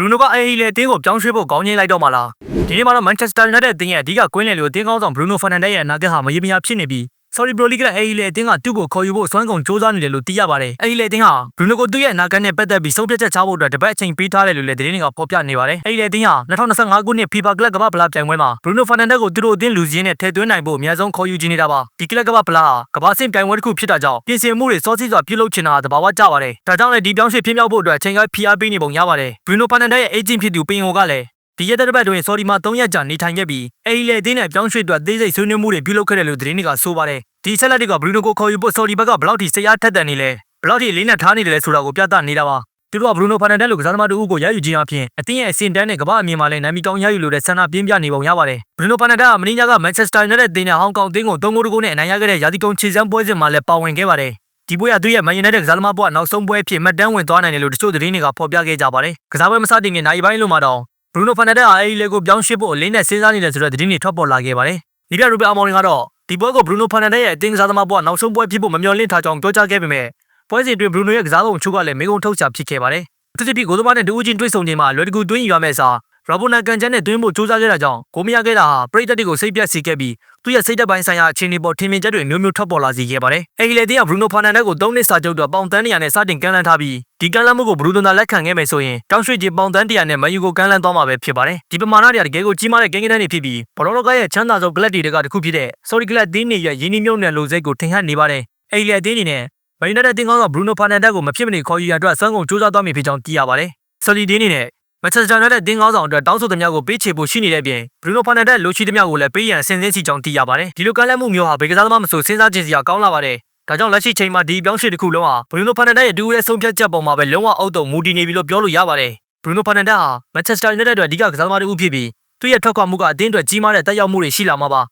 ရူနိုကအေးလေအတင်းကိုပြောင်းရွှေ့ဖို့ကောင်းကြီးလိုက်တော့မှလားဒီနေ့မှာတော့ Manchester United အတင်းရဲ့အဓိကကွင်းလယ်လိုအတင်းကောင်းဆောင် Bruno Fernandes ရဲ့အနာဂတ်ဟာမရေမရာဖြစ်နေပြီး Sorry Bro League ကအေးလေအတင်းကသူ့ကိုခေါ်ယူဖို့စွမ်းကုန်စ조사နေတယ်လို့သိရပါတယ်အေးလေအတင်းဟာ Bruno ကိုသူ့ရဲ့အနာဂတ်နဲ့ပတ်သက်ပြီးဆုံးဖြတ်ချက်ချဖို့အတွက်တပတ်အချိန်ပေးထားတယ်လို့လည်းသတင်းတွေကဖော်ပြနေပါတယ်အေးလေအတင်းဟာ2025ခုနှစ် FIFA Club ကမ္ဘာ့ဖလားပြိုင်ပွဲမှာ Bruno Fernandes ကိုသူတို့အတင်းလူစည်းနဲ့ထည့်သွင်းနိုင်ဖို့အများဆုံးခေါ်ယူခြင်းနေတာပါဒီကလပ်ကမ္ဘာ့ဖလားဟာကမ္ဘာစစ်ပြိုင်ပွဲတစ်ခုဖြစ်တာကြောင့်ပြင်ဆင်မှုတွေစောစီးစွာပြုလုပ်ချင်တာသဘာဝကျပါတယ်ဒါကြောင့်လည်းဒီပြောင်းရွှေ့ဖြစ်မြောက်ဖို့အတွက်အချိန်ကဖိအားပေးနေပုံရပါတယ် Bruno Fernandes ရဲ့ agent ဖြစ်သူပင်ဟိုကလည်း ဒီရက်တစ်ပတ်တွင်ဆော်ဒီမှာ3ရက်ကြာနေထိုင်ခဲ့ပြီးအဲဒီလေအသင်းနဲ့ပြောင်းရွှေ့အတွက်သေးစိတ်ဆွေးနွေးမှုတွေပြုလုပ်ခဲ့တယ်လို့သတင်းတွေကဆိုပါတယ်ဒီဆက်လက်တွေကဘရူနိုကိုခေါ်ယူဖို့ဆော်ဒီဘက်ကဘယ်လောက်ထိစိတ်အားထက်သန်နေလဲဘယ်လောက်ထိအလေးနဲ့ထားနေတယ်လဲဆိုတာကိုပြသနေတာပါသူတို့ကဘရူနိုဖာနန်ဒက်လိုကစားသမားတို့ကိုရယူခြင်းအပြင်အသင်းရဲ့အဆင့်တန်းနဲ့ကမ္ဘာအမြင်မှာလည်းနာမည်ကောင်းရယူလို့တဲ့ဆန္ဒပြင်းပြနေပုံရပါတယ်ဘရူနိုဖာနန်ဒက်ကမင်းညာကမန်ချက်စတာယူနိုက်တက်အသင်းနဲ့ဟောင်ကောင်အသင်းကို3ဂိုးတဂိုးနဲ့အနိုင်ရခဲ့တဲ့ရာသီကုန်ခြေစမ်းပွဲစဉ်မှာလည်းပါဝင်ခဲ့ပါတယ်ဒီပွဲကသူ့ရဲ့မန်ယူနိုက်တက်ကစားသမားဘဝနောက်ဆုံးပွဲအဖြစ်မှတ်တမ်းဝင်သွားနိုင်တယ်လို့တချို့သတင်းတွေကဖော်ပြခဲ့ကြပါတယ်ကစားပွဲမစတင်ခင်နိုင်ပိုင်းလို့မှတော့ ဘရူနိုဖာနန်ဒက်ဟာအဲဒီလေကိုပြောင်းရွှေ့ဖို့အလင်းနဲ့စဉ်းစားနေတယ်ဆိုတဲ့သတင်းတွေထွက်ပေါ်လာခဲ့ပါတယ်။ဒီပြရူဘယ်အမောင်ကတော့ဒီပွဲကိုဘရူနိုဖာနန်ဒက်ရဲ့အတင်းကစားသမားဘဝနောက်ဆုံးပွဲဖြစ်ဖို့မမျှော်လင့်ထားကြောင်းပြောကြားခဲ့ပေမဲ့ပွဲစဉ်အတွင်းဘရူနိုရဲ့ကစားပုံအချို့ကလည်းမိကုံထုတ်ချဖြစ်ခဲ့ပါတယ်။တစ်တိပိဂိုးသမားနဲ့ဒူးချင်းတွေ့ဆုံချိန်မှာလွယ်တကူသွင်းယူရမယ့်အစား ရောဘိုနာကန်ချန်နဲ့သွင်းဖို့ကြိုးစားခဲ့တာကြောင့်ကိုမရခဲ့တာဟာပရိသတ်တွေကိုစိတ်ပြတ်စေခဲ့ပြီးသူ့ရဲ့စိတ်သက်ပိုင်းဆိုင်ရာအခြေအနေပေါ်ထင်မြင်ချက်တွေမျိုးမျိုးထွက်ပေါ်လာစေခဲ့ပါတယ်။အဲဒီလေတင်းကဘရူနိုဖာနန်ဒက်ကို၃နှစ်စာချုပ်တော့ပေါင်တန်းနေရနဲ့စတင်ကမ်းလှမ်းထားပြီးဒီကမ်းလှမ်းမှုကိုဘရူနိုသာလက်ခံခဲ့မယ်ဆိုရင်တောင်းရွှေ့ကြီးပေါင်တန်းတရာနဲ့မန်ယူကိုကမ်းလှမ်းသွားမှာပဲဖြစ်ပါတယ်။ဒီပမာဏတွေကတကယ်ကိုကြီးမားတဲ့ကိန်းဂဏန်းတွေဖြစ်ပြီးဘောလုံးလောကရဲ့ချမ်းသာဆုံးကလပ်တွေကတစ်ခုဖြစ်တဲ့ Sorry ကလပ်တင်းနေရဲ့ရင်းနှီးမြှုပ်နှံလိုစိတ်ကိုထင်ဟပ်နေပါတယ်။အဲဒီလေတင်းနေနဲ့မန်ယူနိုက်တက်တင်းကောင်းကဘရူနိုဖာနန်ဒက်ကိုမဖြစ်မနေခေါ်ယူရအတွက်စွမ်းကုန်စူးစမ်းသွားမည်ဖြစ်ကြောင်းသိရပါတယ်။ Sorry တင်းနေနဲ့ မန်ချက်စတာယူနိုက်တက်တင်းကောင်းဆောင်အတွက်တောင်းဆိုသမျှကိုပေးချေဖို့ရှိနေတဲ့အပြင်ဘရူနိုဖာနန်ဒက်လိုချီသမျှကိုလည်းပေးရန်အဆင်သင့်စီကြောင်းသိရပါတယ်ဒီလိုကမ်းလှမ်းမှုမျိုးဟာဘေကစားသမားမဆိုစဉ်းစားကြည့်စရာကောင်းလာပါတယ်ဒါကြောင့်လက်ရှိချိန်မှာဒီပြောင်းရွှေ့တစ်ခုလုံးဟာဘရူနိုဖာနန်ဒက်ရဲ့ဒူးရဲ့ဆုံးဖြတ်ချက်ပေါ်မှာပဲလုံးဝအုပ်တုံမူတည်နေပြီလို့ပြောလို့ရပါတယ်ဘရူနိုဖာနန်ဒက်ဟာမန်ချက်စတာယူနိုက်တက်အတွက်အဓိကကစားသမားတစ်ဦးဖြစ်ပြီးသူ့ရဲ့ထွက်ခွာမှုကအသင်းအတွက်ကြီးမားတဲ့တက်ရောက်မှုတွေရှိလာမှာပါ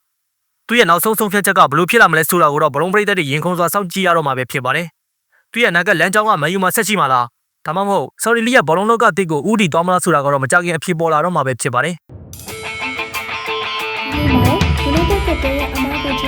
သူ့ရဲ့နောက်ဆုံးဆုံးဖြတ်ချက်ကဘယ်လိုဖြစ်လာမလဲဆိုတာကိုတော့ဘလုံးပရိသတ်တွေရင်ခုန်စွာစောင့်ကြည့်ရတော့မှာပဲဖြစ်ပါတယ်သူ့ရဲ့အနာဂတ်လမ်းကြောင်းကမန်ယူမှာဆက်ရှိမှာလား ဒါမှမဟုတ်ဆော်ရီလီယာဘောလုံးလောကတစ်ကိုဥတီသွားမလားဆိုတာကတော့မကြခင်အဖြစ်ပေါ်လာတော့မှာပဲဖြစ်ပါတယ်ဒီမှာ United ကတည်းကအမားကိုချပြပေး